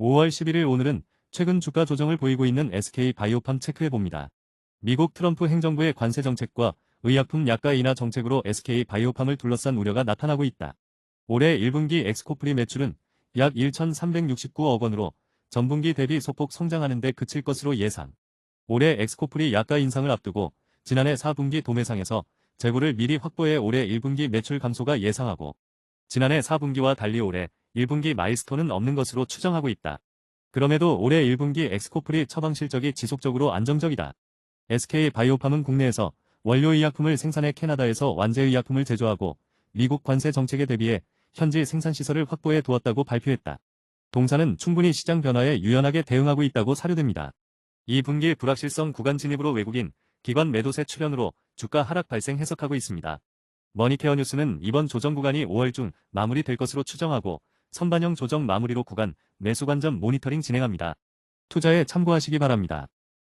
5월 11일 오늘은 최근 주가 조정을 보이고 있는 SK 바이오팜 체크해봅니다. 미국 트럼프 행정부의 관세 정책과 의약품 약가 인하 정책으로 SK 바이오팜을 둘러싼 우려가 나타나고 있다. 올해 1분기 엑스코프리 매출은 약 1,369억 원으로 전분기 대비 소폭 성장하는 데 그칠 것으로 예상. 올해 엑스코프리 약가 인상을 앞두고 지난해 4분기 도매상에서 재고를 미리 확보해 올해 1분기 매출 감소가 예상하고 지난해 4분기와 달리 올해 1분기 마일스톤은 없는 것으로 추정하고 있다. 그럼에도 올해 1분기 엑스코프리 처방 실적이 지속적으로 안정적이다. SK 바이오팜은 국내에서 원료의약품을 생산해 캐나다에서 완제의약품을 제조하고 미국 관세 정책에 대비해 현지 생산시설을 확보해 두었다고 발표했다. 동사는 충분히 시장 변화에 유연하게 대응하고 있다고 사료됩니다. 2분기 불확실성 구간 진입으로 외국인, 기관 매도세 출현으로 주가 하락 발생 해석하고 있습니다. 머니케어 뉴스는 이번 조정 구간이 5월 중 마무리될 것으로 추정하고 선반영 조정 마무리로 구간 매수 관점 모니터링 진행합니다. 투자에 참고하시기 바랍니다.